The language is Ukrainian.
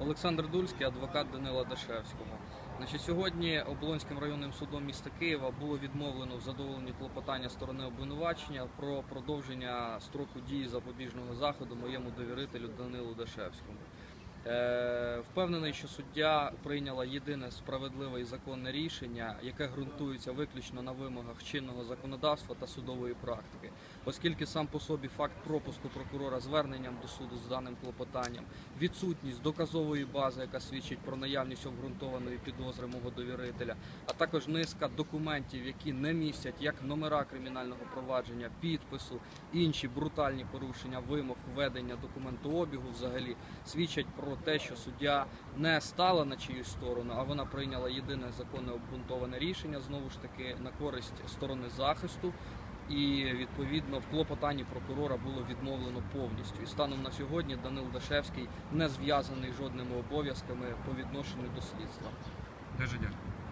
Олександр Дульський, адвокат Данила Дашевського. Значить, сьогодні Оболонським районним судом міста Києва було відмовлено в задоволенні клопотання сторони обвинувачення про продовження строку дії запобіжного заходу моєму довірителю Данилу Дашевському. Е, впевнений, що суддя прийняла єдине справедливе і законне рішення, яке ґрунтується виключно на вимогах чинного законодавства та судової практики, оскільки сам по собі факт пропуску прокурора зверненням до суду з даним клопотанням, відсутність доказової бази, яка свідчить про наявність обґрунтованої підозри мого довірителя, а також низка документів, які не містять як номера кримінального провадження, підпису, інші брутальні порушення вимог ведення документообігу взагалі свідчать про те, що суддя не стала на чиюсь сторону, а вона прийняла єдине законне обґрунтоване рішення знову ж таки на користь сторони захисту. І відповідно в клопотанні прокурора було відмовлено повністю. І станом на сьогодні Данил Дашевський не зв'язаний жодними обов'язками по відношенню до слідства. Дуже дякую.